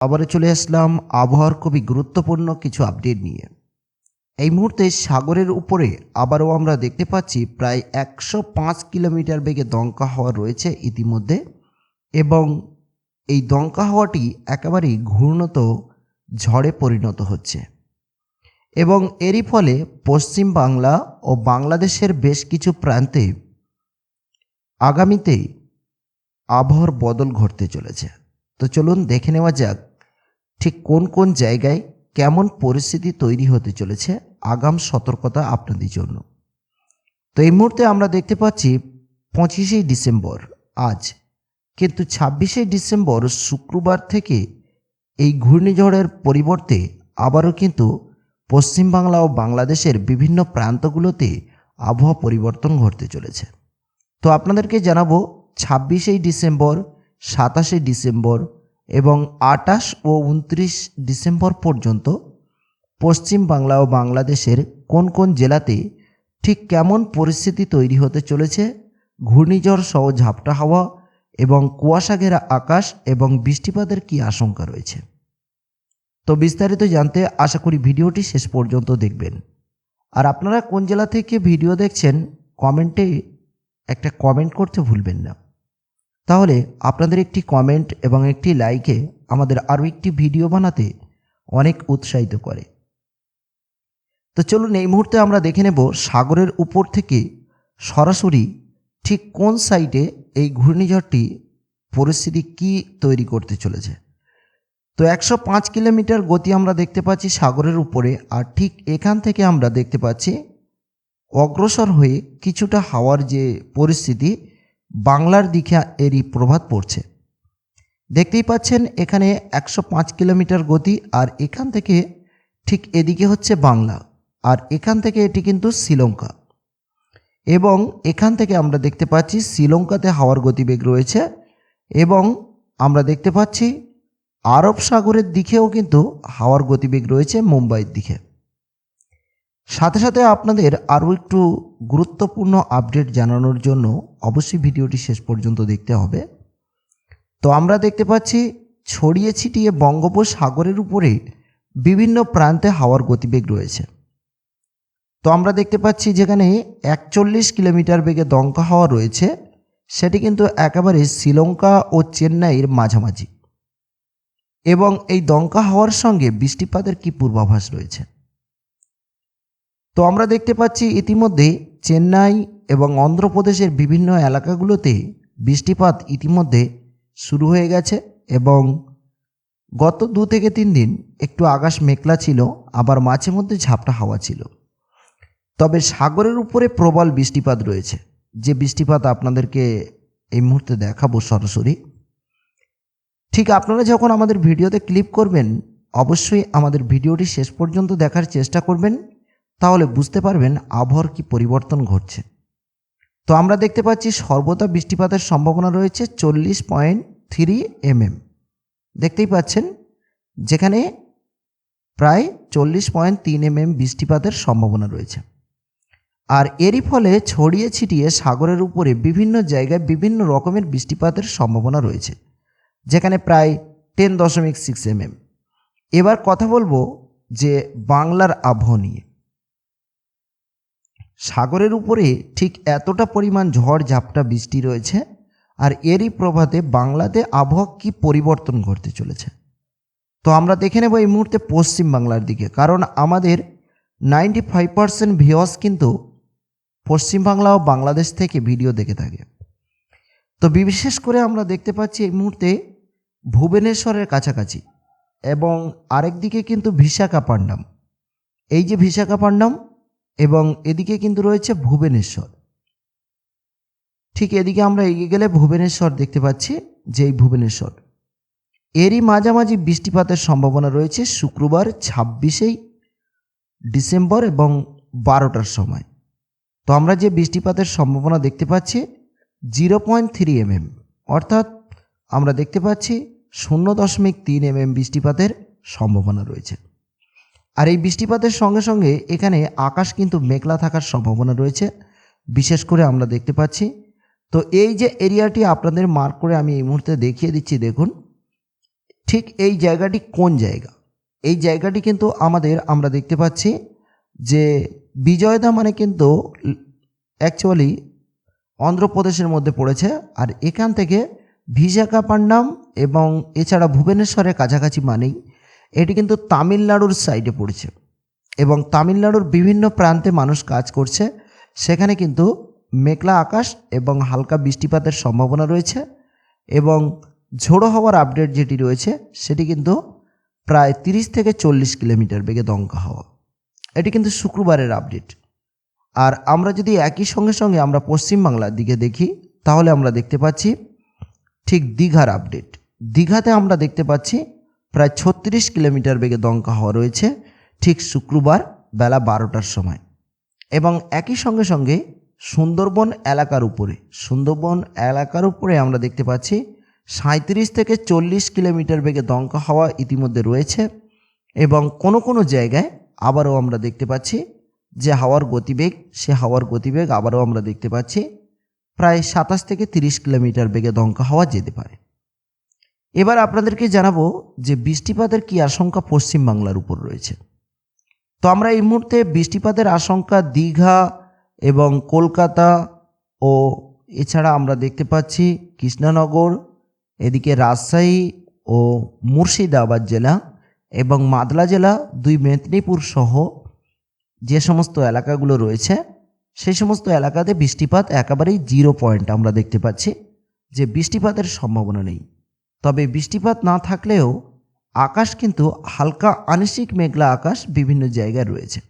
আবারও চলে আসলাম আবহাওয়ার খুবই গুরুত্বপূর্ণ কিছু আপডেট নিয়ে। এই মুহূর্তে সাগরের উপরে আবারও আমরা দেখতে পাচ্ছি প্রায় একশো পাঁচ কিলোমিটার বেগে দমকা হাওয়া রয়েছে ইতিমধ্যে এবং এই দমকা হাওয়াটি একেবারেই ঘূর্ণত ঝড়ে পরিণত হচ্ছে। এবং এরই ফলে পশ্চিম বাংলা ও বাংলাদেশের বেশ কিছু প্রান্তে আগামীতে আবহাওয়ার বদল ঘটতে চলেছে। তো চলুন দেখে নেওয়া যাক ঠিক কোন কোন জায়গায় কেমন পরিস্থিতি তৈরি হতে চলেছে, আগাম সতর্কতা আপনাদের জন্য। তো এই মুহূর্তে আমরা দেখতে পাচ্ছি পঁচিশে ডিসেম্বর, আজ। কিন্তু ছাব্বিশে ডিসেম্বর শুক্রবার থেকে এই ঘূর্ণিঝড়ের পরিবর্তে আবারও কিন্তু পশ্চিমবাংলা ও বাংলাদেশের বিভিন্ন প্রান্তগুলোতে আবহাওয়া পরিবর্তন ঘটতে চলেছে। তো আপনাদেরকে জানাব ছাব্বিশে ডিসেম্বর, সাতাশে ডিসেম্বর এবং আটাশ ও উনত্রিশ ডিসেম্বর পর্যন্ত পশ্চিম বাংলা ও বাংলাদেশের কোন কোন জেলাতে ঠিক কেমন পরিস্থিতি তৈরি হতে চলেছে? ঘূর্ণিঝড় সহ ঝাপটা হাওয়া এবং কুয়াশা ঘেরা আকাশ এবং বৃষ্টিপাতের কী আশঙ্কা রয়েছে? তো বিস্তারিত জানতে আশা করি ভিডিওটি শেষ পর্যন্ত দেখবেন। আর আপনারা কোন জেলা থেকে ভিডিও দেখছেন, কমেন্টে একটা কমেন্ট করতে ভুলবেন না। তাহলে আপনাদের একটি কমেন্ট এবং একটি লাইকে আমাদের আরও একটি ভিডিও বানাতে অনেক উৎসাহিত করে। তো চলুন এই মুহূর্তে আমরা দেখে নেব সাগরের উপর থেকে সরাসরি ঠিক কোন সাইডে এই ঘূর্ণিঝড়টি পরিস্থিতি কি তৈরি করতে চলেছে। তো একশো পাঁচ কিলোমিটার গতি আমরা দেখতে পাচ্ছি সাগরের উপরে আর ঠিক এখান থেকে আমরা দেখতে পাচ্ছি অগ্রসর হয়ে কিছুটা হাওয়ার যে পরিস্থিতি বাংলার দিকে এরই প্রভাব পড়ছে। দেখতেই পাচ্ছেন, এখানে একশো পাঁচ কিলোমিটার গতি আর এখান থেকে ঠিক এদিকে হচ্ছে বাংলা আর এখান থেকে এটি কিন্তু শ্রীলঙ্কা। এবং এখান থেকে আমরা দেখতে পাচ্ছি শ্রীলঙ্কাতে হাওয়ার গতিবেগ রয়েছে এবং আমরা দেখতে পাচ্ছি আরব সাগরের দিকেও কিন্তু হাওয়ার গতিবেগ রয়েছে মুম্বাইয়ের দিকে। সাথে সাথে আপনাদের আরও একটু গুরুত্বপূর্ণ আপডেট জানানোর জন্য অবশ্যই ভিডিওটি শেষ পর্যন্ত দেখতে হবে। তো আমরা দেখতে পাচ্ছি, ছড়িয়ে ছিটিয়ে বঙ্গোপসাগরের উপরে বিভিন্ন প্রান্তে হাওয়ার গতিবেগ রয়েছে। তো আমরা দেখতে পাচ্ছি যেখানে একচল্লিশ কিলোমিটার বেগে দমকা হাওয়া রয়েছে, সেটি কিন্তু একেবারে শ্রীলঙ্কা ও চেন্নাইয়ের মাঝামাঝি। এবং এই দমকা হাওয়ার সঙ্গে বৃষ্টিপাতের কি পূর্বাভাস রয়েছে? তো আমরা দেখতে পাচ্ছি ইতিমধ্যে চেন্নাই এবং অন্ধ্রপ্রদেশের বিভিন্ন এলাকাগুলোতে বৃষ্টিপাত ইতিমধ্যে শুরু হয়ে গেছে এবং গত দু থেকে তিন দিন একটু আকাশ মেঘলা ছিল, আবার মাঝে মধ্যে ঝাপটা হাওয়া ছিল। তবে সাগরের উপরে প্রবল বৃষ্টিপাত রয়েছে। যে বৃষ্টিপাত আপনাদেরকে এই মুহূর্তে দেখাবো সরাসরি। ঠিক আপনারা যখন আমাদের ভিডিওতে ক্লিক করবেন, অবশ্যই আমাদের ভিডিওটি শেষ পর্যন্ত দেখার চেষ্টা করবেন। তাহলে বুঝতে পারবেন আবহাওয়ার কি পরিবর্তন ঘটছে। তো আমরা দেখতে পাচ্ছি সর্বদা বৃষ্টিপাতের সম্ভাবনা রয়েছে চল্লিশ পয়েন্ট থ্রি এমএম। দেখতেই পাচ্ছেন, যেখানে প্রায় চল্লিশ পয়েন্ট তিন এমএম বৃষ্টিপাতের সম্ভাবনা রয়েছে। আর এরই ফলে ছড়িয়ে ছিটিয়ে সাগরের উপরে বিভিন্ন জায়গায় বিভিন্ন রকমের বৃষ্টিপাতের সম্ভাবনা রয়েছে, যেখানে প্রায় টেন দশমিক সিক্স এমএম। এবার কথা বলব যে বাংলার আবহাওয়া নিয়ে। সাগরের উপরে ঠিক এতটা পরিমাণ ঝড়, ঝাপটা, বৃষ্টি রয়েছে আর এরই প্রভাতে বাংলাতে আবহাওয়া কি পরিবর্তন ঘটতে চলেছে। তো আমরা দেখে নেব এই মুহূর্তে পশ্চিম বাংলার দিকে, কারণ আমাদের নাইনটি ফাইভ পার্সেন্ট ভিওস কিন্তু পশ্চিমবাংলা ও বাংলাদেশ থেকে ভিডিও দেখে থাকে। তো বিশেষ করে আমরা দেখতে পাচ্ছি এই মুহূর্তে ভুবনেশ্বরের কাছাকাছি এবং আরেকদিকে কিন্তু বিশাখাপান্ডাম এই যে বিশাখাপান্ডাম এবং এদিকে কিন্তু রয়েছে ভুবনেশ্বর। ঠিক এদিকে আমরা এগিয়ে গেলে ভুবনেশ্বর দেখতে পাচ্ছি যেই ভুবনেশ্বর। এরই মাঝামাঝি বৃষ্টিপাতের সম্ভাবনা রয়েছে শুক্রবার ছাব্বিশেই ডিসেম্বর এবং বারোটার সময়। তো আমরা যে বৃষ্টিপাতের সম্ভাবনা দেখতে পাচ্ছি জিরো পয়েন্ট থ্রি এমএম, অর্থাৎ আমরা দেখতে পাচ্ছি শূন্য দশমিক তিন এমএম বৃষ্টিপাতের সম্ভাবনা রয়েছে। আর এই বৃষ্টিপাতের সঙ্গে সঙ্গে এখানে আকাশ কিন্তু মেঘলা থাকার সম্ভাবনা রয়েছে। বিশেষ করে আমরা দেখতে পাচ্ছি। তো এই যে এরিয়াটি আপনাদের মার্ক করে আমি এই মুহূর্তে দেখিয়ে দিচ্ছি, দেখুন। ঠিক এই জায়গাটি কোন জায়গা? এই জায়গাটি কিন্তু আমাদের আমরা দেখতে পাচ্ছি যে বিজয়দা মানে কিন্তু অ্যাকচুয়ালি অন্ধ্রপ্রদেশের মধ্যে পড়েছে। আর এখান থেকে ভিজাকাপান্ডাম এবং এছাড়া ভুবনেশ্বরের কাছাকাছি মানেই এটি কিন্তু তামিলনাড়ুর সাইডে পড়েছে এবং তামিলনাড়ুর বিভিন্ন প্রান্তে মানুষ কাজ করছে। সেখানে কিন্তু মেঘলা আকাশ এবং হালকা বৃষ্টিপাতের সম্ভাবনা রয়েছে এবং ঝোড়ো হওয়ার আপডেট যেটি রয়েছে সেটি কিন্তু প্রায় তিরিশ থেকে চল্লিশ কিলোমিটার বেগে দমকা হওয়া। এটি কিন্তু শুক্রবারের আপডেট আর আমরা যদি একই সঙ্গে সঙ্গে আমরা পশ্চিমবাংলার দিকে দেখি, তাহলে আমরা দেখতে পাচ্ছি ঠিক দীঘার আপডেট দীঘাতে আমরা দেখতে পাচ্ছি প্রায় ছত্রিশ কিলোমিটার বেগে দমকা হওয়া রয়েছে, ঠিক শুক্রবার বেলা বারোটার সময়। এবং একই সঙ্গে সঙ্গে সুন্দরবন এলাকার উপরে, সুন্দরবন এলাকার উপরে আমরা দেখতে পাচ্ছি সাঁত্রিশ থেকে চল্লিশ কিলোমিটার বেগে দমকা হাওয়া ইতিমধ্যে রয়েছে এবং কোনো কোনো জায়গায় আবারও আমরা দেখতে পাচ্ছি যে হাওয়ার গতিবেগ, সে হাওয়ার গতিবেগ আবারও আমরা দেখতে পাচ্ছি প্রায় সাতাশ থেকে তিরিশ কিলোমিটার বেগে দমকা হাওয়া যেতে পারে। এবার আপনাদেরকে জানাব যে বৃষ্টিপাতের কি আশঙ্কা পশ্চিমবাংলার উপর রয়েছে। তো আমরা এই মুহূর্তে বৃষ্টিপাতের আশঙ্কা দীঘা এবং কলকাতা ও এছাড়া আমরা দেখতে পাচ্ছি কৃষ্ণনগর, এদিকে রাজশাহী ও মুর্শিদাবাদ জেলা এবং মাদলা জেলা, দুই মেদিনীপুর সহ যে সমস্ত এলাকাগুলো রয়েছে, সেই সমস্ত এলাকাতে বৃষ্টিপাত একেবারেই জিরো পয়েন্ট আমরা দেখতে পাচ্ছি যে বৃষ্টিপাতের সম্ভাবনা নেই। তবে বৃষ্টিপাত না থাকলেও আকাশ কিন্তু হালকা আংশিক মেঘলা আকাশ বিভিন্ন জায়গায় রয়েছে।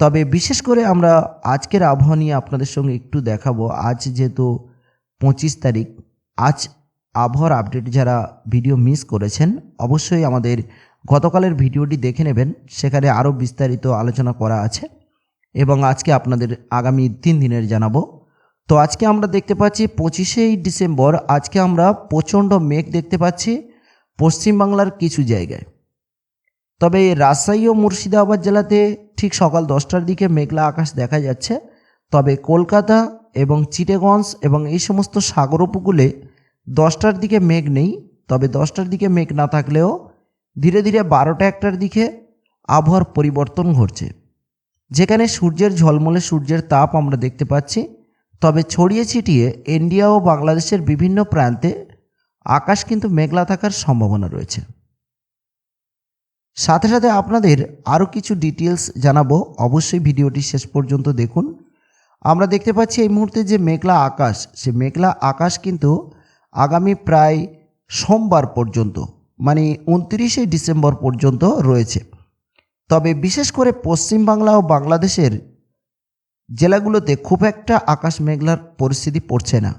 তবে বিশেষ করে আমরা আজকের আবহাওয়া নিয়ে আপনাদের সঙ্গে একটু দেখাবো। আজ যেহেতু পঁচিশ তারিখ, আজ আবহাওয়ার আপডেট যারা ভিডিও মিস করেছেন, অবশ্যই আমাদের গতকালের ভিডিওটি দেখে নেবেন। সেখানে আরও বিস্তারিত আলোচনা করা আছে এবং আজকে আপনাদের আগামী তিন দিনের জানাব। তো আজকে আমরা দেখতে পাচ্ছি পঁচিশেই ডিসেম্বর। আজকে আমরা প্রচণ্ড মেঘ দেখতে পাচ্ছি পশ্চিমবাংলার কিছু জায়গায়। তবে রাজশাহী ও মুর্শিদাবাদ জেলাতে ঠিক সকাল দশটার দিকে মেঘলা আকাশ দেখা যাচ্ছে। তবে কলকাতা এবং চিটেগঞ্জ এবং এই সমস্ত সাগর উপকূলে দশটার দিকে মেঘ নেই। তবে দশটার দিকে মেঘ না থাকলেও ধীরে ধীরে বারোটা একটার দিকে আবহাওয়ার পরিবর্তন ঘটছে। যেখানে সূর্যের ঝলমলে সূর্যের তাপ আমরা দেখতে পাচ্ছি। তবে ছড়িয়ে ছিটিয়ে ইন্ডিয়া ও বাংলাদেশের বিভিন্ন প্রান্তে আকাশ কিন্তু মেঘলা থাকার সম্ভাবনা রয়েছে। সাথে সাথে আপনাদের আরও কিছু ডিটেলস জানাব। অবশ্যই ভিডিওটি শেষ পর্যন্ত দেখুন। আমরা দেখতে পাচ্ছি এই মুহূর্তে যে মেঘলা আকাশ, সে মেঘলা আকাশ কিন্তু আগামী প্রায় সোমবার পর্যন্ত মানে উনত্রিশে ডিসেম্বর পর্যন্ত রয়েছে। তবে বিশেষ করে পশ্চিমবাংলা ও বাংলাদেশের জেলাগুলোতে খুব একটা আকাশ মেঘলার পরিস্থিতি পড়ছে না।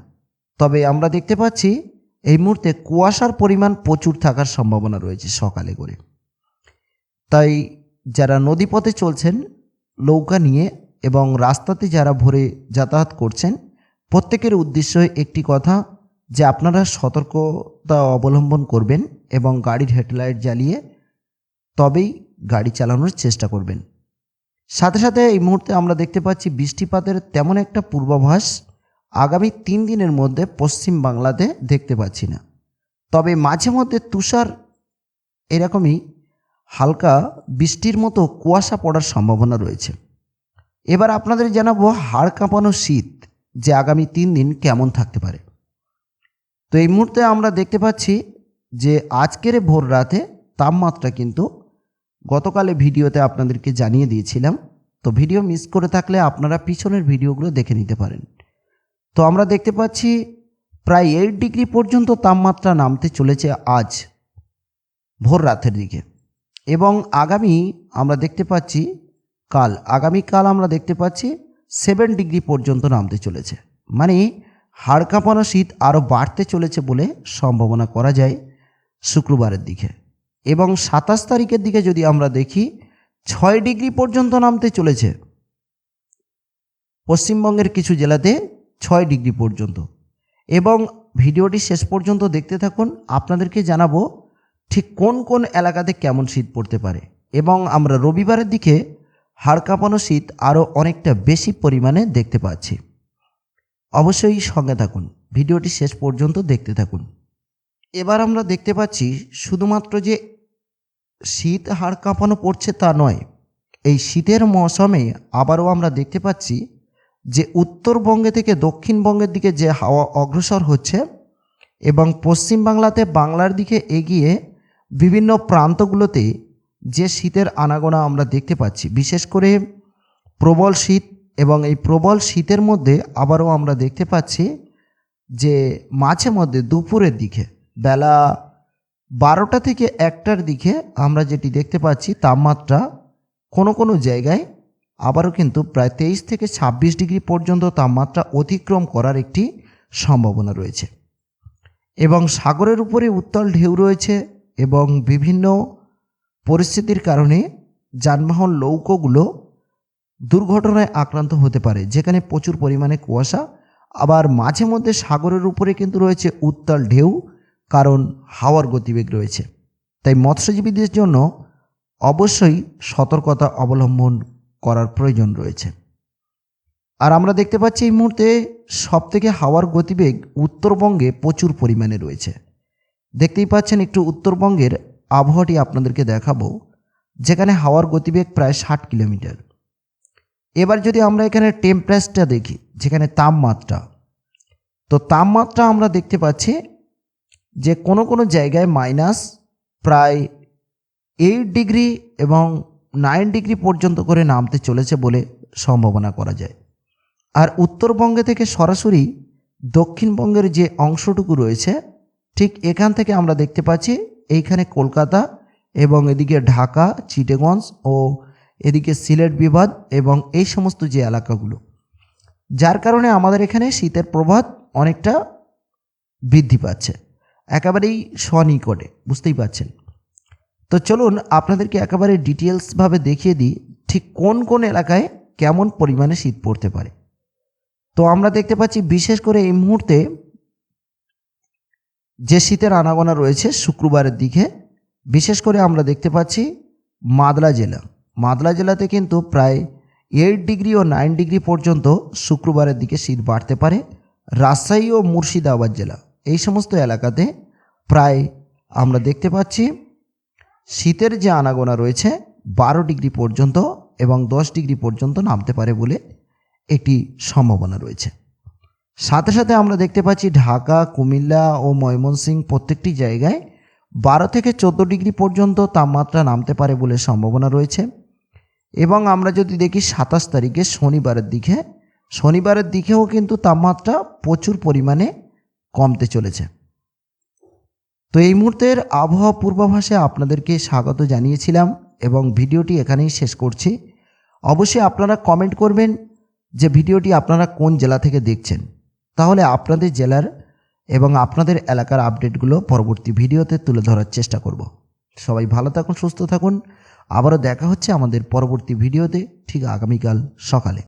তবে আমরা দেখতে পাচ্ছি এই মুহূর্তে কুয়াশার পরিমাণ প্রচুর থাকার সম্ভাবনা রয়েছে সকালে করে। তাই যারা নদীপথে চলছেন, নৌকা নিয়ে এবং রাস্তাতে যারা ভরে যাতায়াত করছেন, প্রত্যেকের উদ্দেশ্য একটি কথা যে আপনারা সতর্কতা অবলম্বন করবেন এবং গাড়ির হেডলাইট জ্বালিয়ে তবেই গাড়ি চালানোর চেষ্টা করবেন। সাথে সাথে এই মুহূর্তে আমরা দেখতে পাচ্ছি বৃষ্টিপাতের তেমন একটা পূর্বাভাস আগামী তিন দিনের মধ্যে পশ্চিম বাংলাতে দেখতে পাচ্ছি না। তবে মাঝে মধ্যে তুষার এরকমই হালকা বৃষ্টির মতো কুয়াশা পড়ার সম্ভাবনা রয়েছে। এবার আপনাদের জানাব হাড় কাঁপানো শীত যে আগামী তিন দিন কেমন থাকতে পারে। তো এই মুহূর্তে আমরা দেখতে পাচ্ছি যে আজকের ভোর রাতে তাপমাত্রা কিন্তু গতকালে ভিডিওতে আপনাদেরকে জানিয়ে দিয়েছিলাম, তো ভিডিও মিস করে থাকলে আপনারা পিছনের ভিডিওগুলো দেখে নিতে পারেন। তো আমরা দেখতে পাচ্ছি, প্রায় এইট ডিগ্রি পর্যন্ত তাপমাত্রা নামতে চলেছে আজ, ভোর রাতের দিকে। এবং আগামী আমরা দেখতে পাচ্ছি, কাল, আগামীকাল আমরা দেখতে পাচ্ছি সেভেন ডিগ্রি পর্যন্ত নামতে চলেছে। মানে হাড় কাঁপানো শীত আরও বাড়তে চলেছে বলে সম্ভাবনা করা যায় শুক্রবারের দিকে। এবং সাতাশ তারিখের দিকে যদি আমরা দেখি, ছয় ডিগ্রি পর্যন্ত নামতে চলেছে। পশ্চিমবঙ্গের কিছু জেলাতে ছয় ডিগ্রি পর্যন্ত। এবং ভিডিওটি শেষ পর্যন্ত দেখতে থাকুন, আপনাদেরকে জানাব ঠিক কোন কোন এলাকাতে কেমন শীত পড়তে পারে। এবং আমরা রবিবারের দিকে হাড় কাঁপানো শীত আরও অনেকটা বেশি পরিমাণে দেখতে পাচ্ছি। অবশ্যই সঙ্গে থাকুন, ভিডিওটি শেষ পর্যন্ত দেখতে থাকুন। এবার আমরা দেখতে পাচ্ছি শুধুমাত্র যে শীত হাড় কাঁপানো পড়ছে তা নয়। এই শীতের মৌসুমে আবারও আমরা দেখতে পাচ্ছি যে উত্তরবঙ্গে থেকে দক্ষিণবঙ্গের দিকে যে হাওয়া অগ্রসর হচ্ছে এবং পশ্চিমবাংলাতে বাংলার দিকে এগিয়ে বিভিন্ন প্রান্তগুলোতে যে শীতের আনাগোনা আমরা দেখতে পাচ্ছি, বিশেষ করে প্রবল শীত এবং এই প্রবল শীতের মধ্যে আবারও আমরা দেখতে পাচ্ছি যে মাঝে মধ্যে দুপুরের দিকে বেলা বারোটা থেকে একটার দিকে আমরা যেটি দেখতে পাচ্ছি, তাপমাত্রা কোনো কোনো জায়গায় আবারও কিন্তু প্রায় তেইশ থেকে ছাব্বিশ ডিগ্রি পর্যন্ত তাপমাত্রা অতিক্রম করার একটি সম্ভাবনা রয়েছে। এবং সাগরের উপরে উত্তাল ঢেউ রয়েছে এবং বিভিন্ন পরিস্থিতির কারণে যানবাহন নৌকোগুলো দুর্ঘটনায় আক্রান্ত হতে পারে, যেখানে প্রচুর পরিমাণে কুয়াশা। আবার মাঝে মধ্যে সাগরের উপরে কিন্তু রয়েছে উত্তাল ঢেউ কারণ হাওয়ার গতিবেগ রয়েছে। তাই মৎস্যজীবীদের জন্য অবশ্যই সতর্কতা অবলম্বন করার প্রয়োজন রয়েছে। আর আমরা দেখতে পাচ্ছি এই মুহূর্তে সবথেকে হাওয়ার গতিবেগ উত্তরবঙ্গে প্রচুর পরিমাণে রয়েছে। দেখতেই পাচ্ছেন একটু উত্তরবঙ্গের আবহাওয়াটি আপনাদেরকে দেখাবো, যেখানে হাওয়ার গতিবেগ প্রায় ষাট কিলোমিটার। এবার যদি আমরা এখানে টেম্পারেচারটা দেখি, যেখানে তাপমাত্রা, তো তাপমাত্রা আমরা দেখতে পাচ্ছি যে কোনো কোনো জায়গায় মাইনাস প্রায় এইট ডিগ্রি এবং নাইন ডিগ্রি পর্যন্ত করে নামতে চলেছে বলে সম্ভাবনা করা যায়। আর উত্তরবঙ্গে থেকে সরাসরি দক্ষিণবঙ্গের যে অংশটুকু রয়েছে, ঠিক এখান থেকে আমরা দেখতে পাচ্ছি এইখানে কলকাতা এবং এদিকে ঢাকা চিটেগঞ্জ ও এদিকে সিলেট বিভাগ এবং এই সমস্ত যে এলাকাগুলো। যার কারণে আমাদের এখানে শীতের প্রভাব অনেকটা বৃদ্ধি পাচ্ছে। একেবারেই স্বনিকটে বুঝতেই পারছেন। তো চলুন আপনাদেরকে একেবারে ডিটেলসভাবে দেখিয়ে দিই, ঠিক কোন কোন এলাকায় কেমন পরিমাণে শীত পড়তে পারে। তো আমরা দেখতে পাচ্ছি বিশেষ করে এই মুহূর্তে যে শীতের আনাগোনা রয়েছে শুক্রবারের দিকে, বিশেষ করে আমরা দেখতে পাচ্ছি মাদলা জেলা। মাদলা জেলাতে কিন্তু প্রায় এইট ডিগ্রি ও নাইন ডিগ্রি পর্যন্ত শুক্রবারের দিকে শীত বাড়তে পারে। রাজশাহী ও মুর্শিদাবাদ জেলা। এই সমস্ত এলাকাতে প্রায় আমরা দেখতে পাচ্ছি, শীতের যে আনাগোনা রয়েছে, বারো ডিগ্রি পর্যন্ত এবং দশ ডিগ্রি পর্যন্ত নামতে পারে বলে একটি সম্ভাবনা রয়েছে। সাথে সাথে আমরা দেখতে পাচ্ছি ঢাকা, কুমিল্লা ও ময়মনসিংহ প্রত্যেকটি জায়গায় বারো থেকে চোদ্দ ডিগ্রি পর্যন্ত তাপমাত্রা নামতে পারে বলে সম্ভাবনা রয়েছে। এবং আমরা যদি দেখি সাতাশ তারিখে শনিবারের দিকে, শনিবারের দিকেও কিন্তু তাপমাত্রা প্রচুর পরিমাণে কমতে চলেছে। তো এই মুহূর্তের আবহাওয়া পূর্বাভাসে আপনাদেরকে স্বাগত জানিয়েছিলাম এবং ভিডিওটি এখানেই শেষ করছি। অবশ্যই আপনারা কমেন্ট করবেন যে ভিডিওটি আপনারা কোন জেলা থেকে দেখছেন। তাহলে আপনাদের জেলার এবং আপনাদের এলাকার আপডেটগুলো পরবর্তী ভিডিওতে তুলে ধরার চেষ্টা করব। সবাই ভালো থাকুন, সুস্থ থাকুন। আবারও দেখা হচ্ছে আমাদের পরবর্তী ভিডিওতে, ঠিক আগামীকাল সকালে।